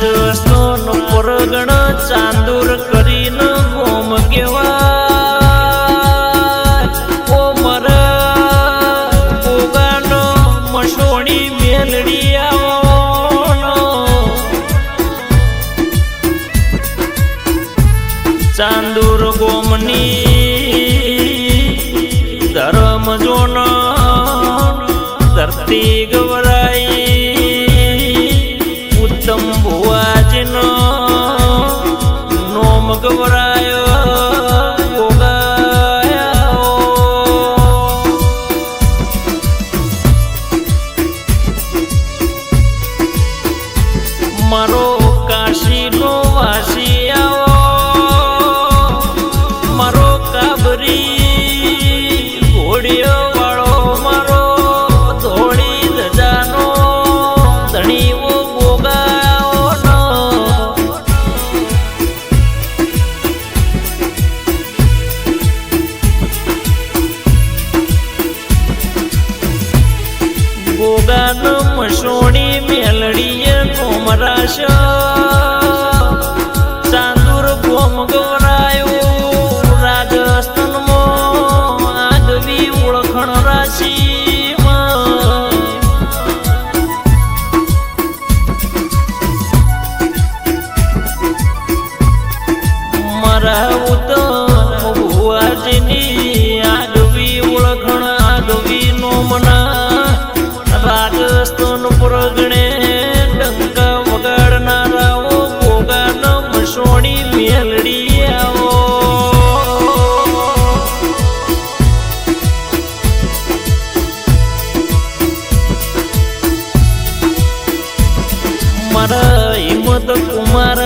જ સોનો પરગણ ચાંદુર કરીને હોમ કેવા ઓ મર પોગાનો મસોણી મેલડી ચાંદુર ગોમની ધર્મ જોનો ધરતી ગવરા કુમાર હિંમત કુમાર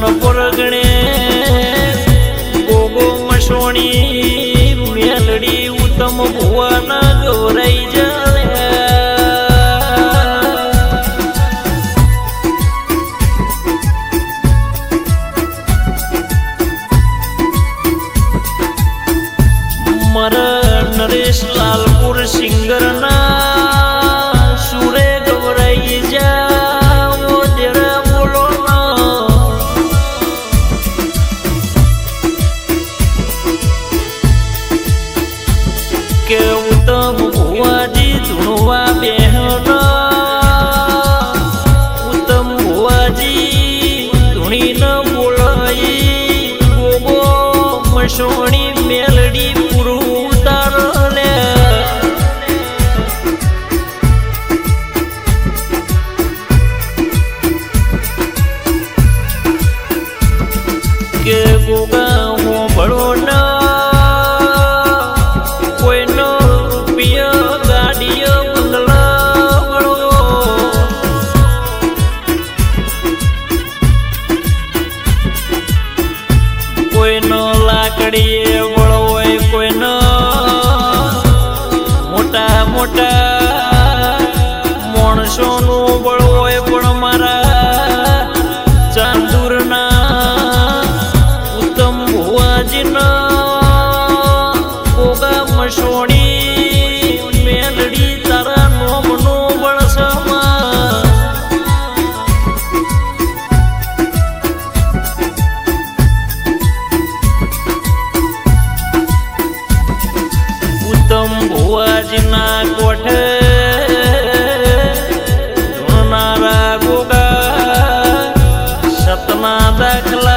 મન પરગણે ગોગો મસોણી મેલડી ઉત્તમ ભુવાના ગૌરાઈ જાય મર નરેશ લાલપુર સિંગરના કે ગોગા હું ભળો ના સતના દાખલા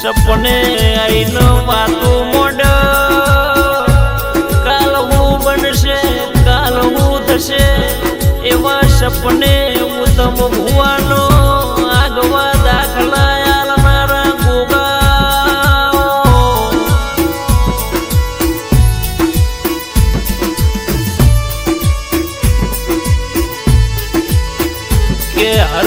સપને આઈનો વાતો મોડ કાલ હું બનશે કાલ હું થશે, એવા સપને ઉત્તમ ભુવાનો. આગવા દાખલા આલનારા ગોગા કે હર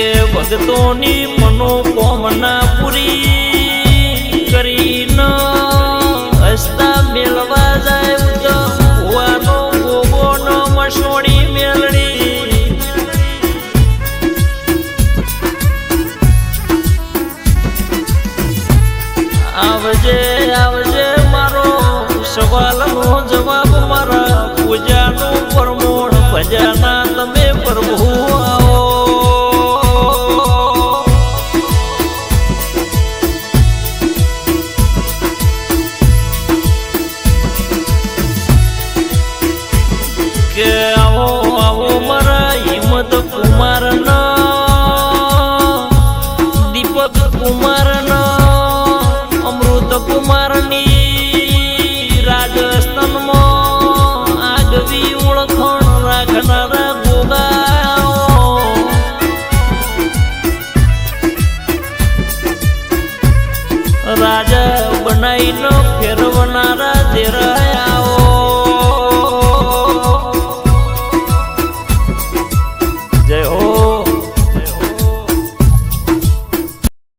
કે ભક્તોની મનોકામના પૂરી કરીને હસતા મેળવા જાય મેલડી આવજે આવજે મારો સવાલનો જવાબ મારા પૂજાનો પરમોણ ભજાના તમે પ્રભુ